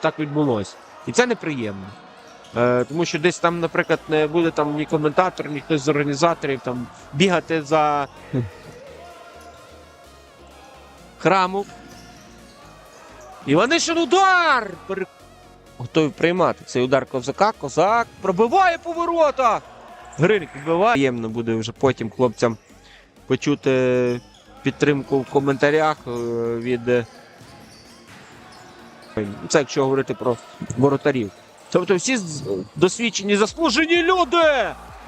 так відбулося. І це неприємно. Е, тому що десь там, наприклад, не буде там ні коментатор, ні хтось з організаторів там бігати за храму. Іванишин удар! Пере- Готовий приймати цей удар козака. Козак пробиває поворота. Гриник вбиває. Приємно буде вже потім хлопцям почути підтримку в коментарях е, від. Е, Це якщо говорити про воротарів. Тобто всі досвідчені, заслужені люди.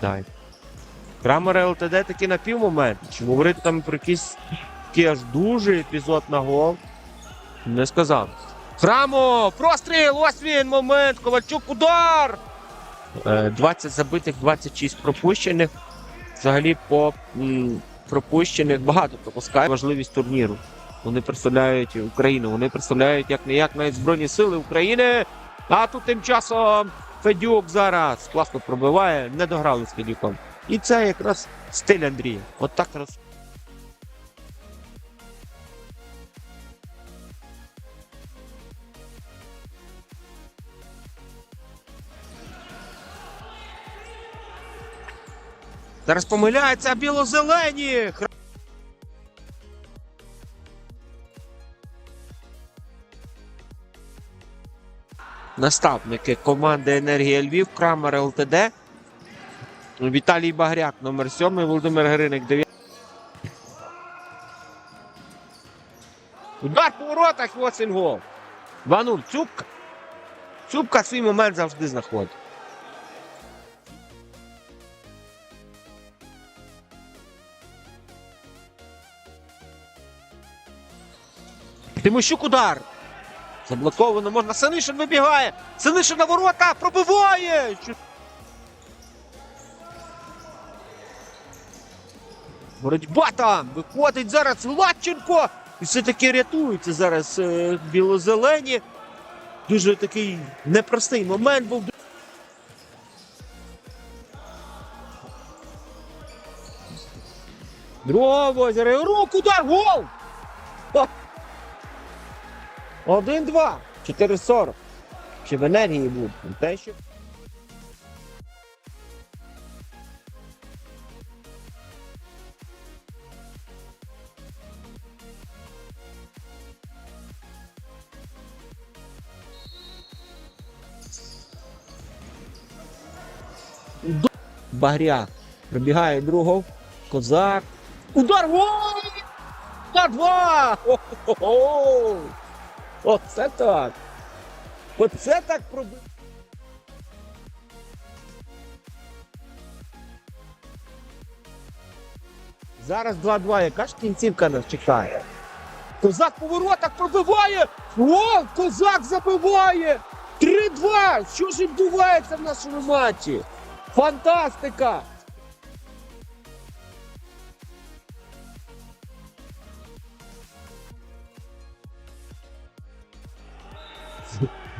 Дай. Крамер ЛТД таки на півмомент. Чи говорити там про якийсь такий аж дуже епізод на гол? Не сказав. Храмо! Простріл! Ось він момент! Ковальчук удар! Е, 20 забитих, 26 пропущених. Взагалі по м, пропущених багато пропускає важливість турніру. Вони представляють Україну, вони представляють як не як навіть Збройні Сили України. А тут тим часом Федюк зараз класно пробиває, не дограли з Федюком. І це якраз стиль Андрія. От так роз. Зараз помиляється біло-зелені. Наставники команди Енергія Львів, Крамер ЛТД. Віталій Багряк, номер 7, Володимир Гриник, 9. Удар по воротах, він гол. 2-0. Цупка. Цупка свій момент завжди знаходить. Тимощук удар. Заблоковано можна. Синишин вибігає. Синишин на ворота. Пробиває. Боротьба там. Виходить зараз Владченко. І все-таки рятуються зараз е, білозелені. Дуже такий непростий момент був. Другого озера. Рук, удар, гол! О! 1-2. 4-40. Ще в енергії був. Те, що... Багряк. Пробігає другов. Козак. Удар! Гол! Удар два! Хо-хо-хо! Оце так. Оце так пробив. Зараз 2-2. Яка ж кінцівка нас чекає? Козак по воротах пробиває! О, козак забиває! 3-2! Що ж відбувається в нашому матчі? Фантастика!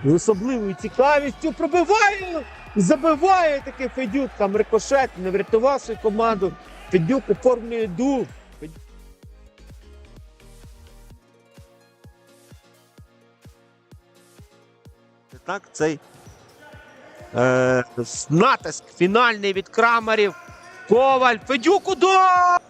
З особливою цікавістю пробиває, забиває таки Федюк, там рикошет, не врятував свою команду. Федюк оформлює дух. Так, цей е, натиск фінальний від крамерів. Коваль, Федюк удар!